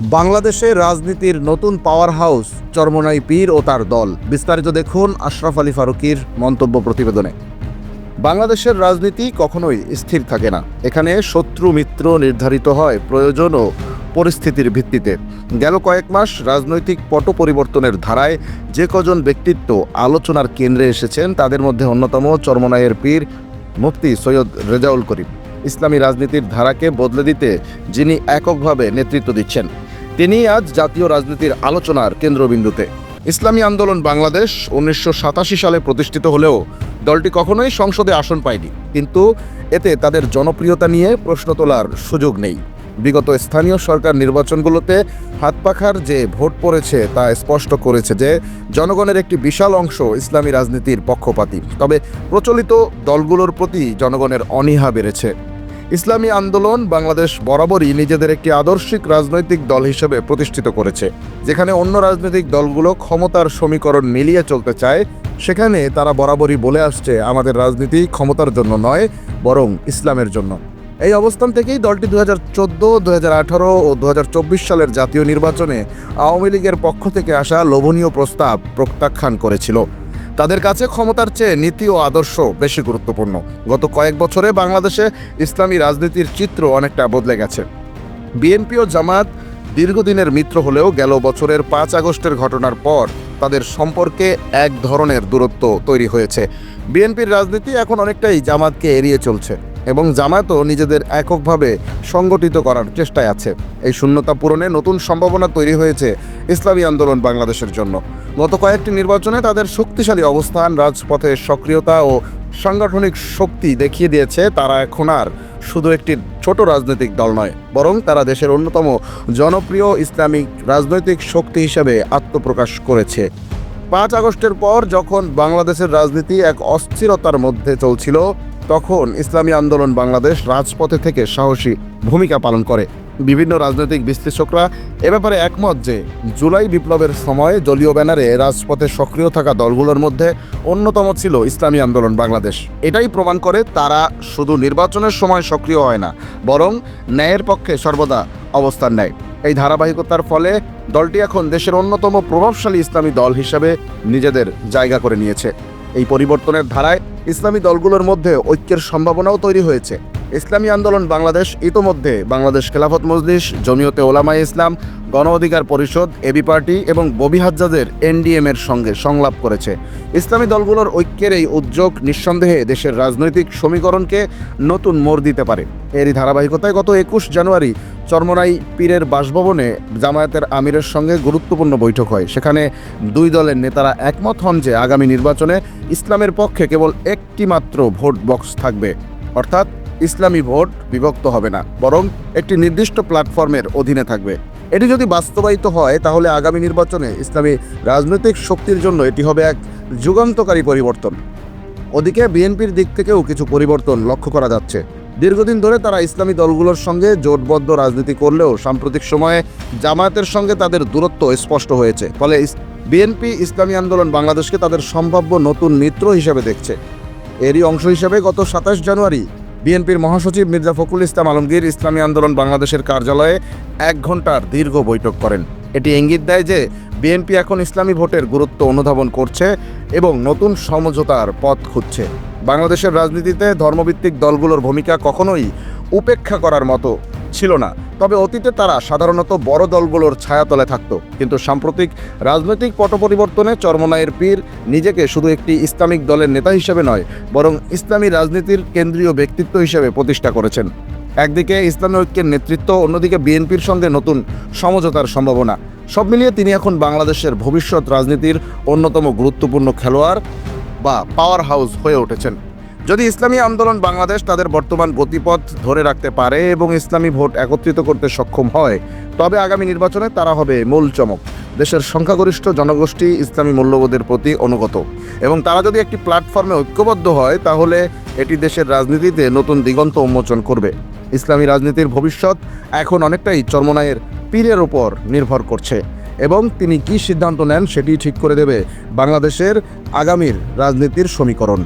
বাংলাদেশে রাজনীতির নতুন পাওয়ার হাউস চরমনাই পীর ও তার দল। বিস্তারিত দেখুন আশরাফ আলী ফারুকির মন্তব্য প্রতিবেদনে। বাংলাদেশের রাজনীতি কখনোই স্থির থাকে না। এখানে শত্রু মিত্র নির্ধারিত হয় প্রয়োজন ও পরিস্থিতির ভিত্তিতে। গেল কয়েক মাস রাজনৈতিক পট পরিবর্তনের ধারায় যে কজন ব্যক্তিত্ব আলোচনার কেন্দ্রে এসেছেন, তাদের মধ্যে অন্যতম চরমনাইয়ের পীর মুফতি সৈয়দ রেজাউল করিম। ইসলামী রাজনীতির ধারাকে বদলে দিতে যিনি এককভাবে নেতৃত্ব দিচ্ছেন তিনি আজ জাতীয় রাজনীতির আলোচনার কেন্দ্রবিন্দুতে। ইসলামী আন্দোলন বাংলাদেশ উনিশশো সাতাশি সালে প্রতিষ্ঠিত হলেও দলটি কখনোই সংসদে আসন পায়নি। কিন্তু এতে তাদের জনপ্রিয়তা নিয়ে প্রশ্ন তোলার সুযোগ নেই। বিগত স্থানীয় সরকার নির্বাচনগুলোতে হাত পাখার যে ভোট পড়েছে তা স্পষ্ট করেছে যে, জনগণের একটি বিশাল অংশ ইসলামী রাজনীতির পক্ষপাতী। তবে প্রচলিত দলগুলোর প্রতি জনগণের অনীহা বেড়েছে। ইসলামী আন্দোলন বাংলাদেশ বরাবরই নিজেদের একটি আদর্শিক রাজনৈতিক দল হিসেবে প্রতিষ্ঠিত করেছে। যেখানে অন্য রাজনৈতিক দলগুলো ক্ষমতার সমীকরণ মিলিয়ে চলতে চায়, সেখানে তারা বরাবরই বলে আসছে, আমাদের রাজনীতি ক্ষমতার জন্য নয়, বরং ইসলামের জন্য। এই অবস্থান থেকেই দলটি দু হাজার চোদ্দ দু ও দু হাজার চব্বিশ সালের জাতীয় নির্বাচনে আওয়ামী লীগের পক্ষ থেকে আসা লোভনীয় প্রস্তাব প্রত্যাখ্যান করেছিল। তাদের কাছে ক্ষমতার চেয়ে নীতি ও আদর্শ বেশি গুরুত্বপূর্ণ। গত কয়েক বছরে বাংলাদেশে ইসলামী রাজনীতির চিত্র অনেকটা বদলে গেছে। বিএনপি ও জামাত দীর্ঘদিনের মিত্র হলেও গেল বছরের পাঁচ আগস্টের ঘটনার পর তাদের সম্পর্কে এক ধরনের দূরত্ব তৈরি হয়েছে। বিএনপির রাজনীতি এখন অনেকটাই জামাতকে এড়িয়ে চলছে। এবং জামায়াতও নিজেদের এককভাবে সংগঠিত করার চেষ্টায় আছে। এই শূন্যতা পূরণে নতুন সম্ভাবনা তৈরি হয়েছে ইসলামী আন্দোলন বাংলাদেশের জন্য। গত কয়েকটি নির্বাচনে তাদের শক্তিশালী অবস্থান, রাজপথে সক্রিয়তা ও সাংগঠনিক শক্তি দেখিয়ে দিয়েছে। তারা এখন আর শুধু একটি ছোট রাজনৈতিক দল নয়, বরং তারা দেশের অন্যতম জনপ্রিয় ইসলামিক রাজনৈতিক শক্তি হিসেবে আত্মপ্রকাশ করেছে। পাঁচ আগস্টের পর যখন বাংলাদেশের রাজনীতি এক অস্থিরতার মধ্যে চলছিল তখন ইসলামী আন্দোলন বাংলাদেশ রাজপথে থেকে সাহসী ভূমিকা পালন করে। বিভিন্ন রাজনৈতিক বিশ্লেষকরা এ ব্যাপারে একমত যে, জুলাই বিপ্লবের সময় দলীয় ব্যানারে রাজপথে সক্রিয় থাকা দলগুলোর মধ্যে অন্যতম ছিল ইসলামী আন্দোলন বাংলাদেশ। এটাই প্রমাণ করে তারা শুধু নির্বাচনের সময় সক্রিয় হয় না, বরং ন্যায়ের পক্ষে সর্বদা অবস্থান নেয়। এই ধারাবাহিকতার ফলে দলটি এখন দেশের অন্যতম প্রভাবশালী ইসলামী দল হিসেবে নিজেদের জায়গা করে নিয়েছে। এই পরিবর্তনের ধারায় ইসলামী দলগুলোর মধ্যে ঐক্যের সম্ভাবনাও তৈরি হয়েছে। ইসলামী আন্দোলন বাংলাদেশ ইতোমধ্যে বাংলাদেশ খেলাফত মজলিস, জমিয়তে ওলামায়ে ইসলাম, গণ অধিকার পরিষদ, এবি পার্টি এবং ববি হাজ্জাদের এনডিএম এর সঙ্গে সংলাপ করেছে। ইসলামী দলগুলোর ঐক্যের এই উদ্যোগ নিঃসন্দেহে দেশের রাজনৈতিক সমীকরণকে নতুন মোড় দিতে পারে। এরই ধারাবাহিকতায় গত একুশ জানুয়ারি চরমনাই পীরের বাসভবনে জামায়াতের আমিরের সঙ্গে গুরুত্বপূর্ণ বৈঠক হয়। সেখানে দুই দলের নেতারা একমত হন যে আগামী নির্বাচনে ইসলামের পক্ষে কেবল একটি মাত্র ভোট বক্স থাকবে। অর্থাৎ ইসলামী ভোট বিভক্ত হবে না, বরং একটি নির্দিষ্ট প্ল্যাটফর্মের অধীনে থাকবে। এটি যদি বাস্তবায়িত হয়, তাহলে আগামী নির্বাচনে ইসলামী রাজনৈতিক শক্তির জন্য এটি হবে এক যুগান্তকারী পরিবর্তন। ওদিকে বিএনপির দিক থেকেও কিছু পরিবর্তন লক্ষ্য করা যাচ্ছে। দীর্ঘদিন ধরে তারা ইসলামী দলগুলোর সঙ্গে জোটবদ্ধ রাজনীতি করলেও সাম্প্রতিক সময়ে জামায়াতের সঙ্গে তাদের দূরত্ব স্পষ্ট হয়েছে। ফলে বিএনপি ইসলামী আন্দোলন বাংলাদেশকে তাদের সম্ভাব্য নতুন মিত্র হিসেবে দেখছে। এরই অংশ হিসেবে গত সাতাশ জানুয়ারি বিএনপির মহাসচিব মির্জা ফখরুল ইসলাম আলমগীর ইসলামী আন্দোলন বাংলাদেশের কার্যালয়ে এক ঘণ্টার দীর্ঘ বৈঠক করেন। এটি ইঙ্গিত দেয় যে বিএনপি এখন ইসলামী ভোটের গুরুত্ব অনুধাবন করছে এবং নতুন সমঝোতার পথ খুঁজছে। বাংলাদেশের রাজনীতিতে ধর্মভিত্তিক দলগুলোর ভূমিকা কখনোই উপেক্ষা করার মতো ছিল না। তবে অতীতে তারা সাধারণত বড় দলগুলোর ছায়াতলে থাকত। কিন্তু সাম্প্রতিক রাজনৈতিক পট পরিবর্তনে চরমনায়ের পীর নিজেকে শুধু একটি ইসলামিক দলের নেতা হিসেবে নয়, বরং ইসলামী রাজনীতির কেন্দ্রীয় ব্যক্তিত্ব হিসেবে প্রতিষ্ঠা করেছেন। একদিকে ইসলামী ঐক্যের নেতৃত্ব, অন্যদিকে বিএনপির সঙ্গে নতুন সমঝোতার সম্ভাবনা। সব মিলিয়ে তিনি এখন বাংলাদেশের ভবিষ্যৎ রাজনীতির অন্যতম গুরুত্বপূর্ণ খেলোয়াড়। বা পাওয়ার হাউস হয়ে উঠেছেন। যদি ইসলামী আন্দোলন বাংলাদেশ তাদের বর্তমান গতিপথ ধরে রাখতে পারে এবং ইসলামী ভোট একত্রিত করতে সক্ষম হয়, তবে আগামী নির্বাচনে তারা হবে মূল চমক। দেশের সংখ্যাগরিষ্ঠ জনগোষ্ঠী ইসলামী মূল্যবোধের প্রতি অনুগত। এবং তারা যদি একটি প্ল্যাটফর্মে ঐক্যবদ্ধ হয়, তাহলে এটি দেশের রাজনীতিতে নতুন দিগন্ত উন্মোচন করবে। ইসলামী রাজনীতির ভবিষ্যৎ এখন অনেকটাই চর্মনায়ের পীরের ওপর নির্ভর করছে। এবং তিনি কি সিদ্ধান্ত নেন সেটি ঠিক করে দেবে বাংলাদেশের আগামীর রাজনীতির সমীকরণ।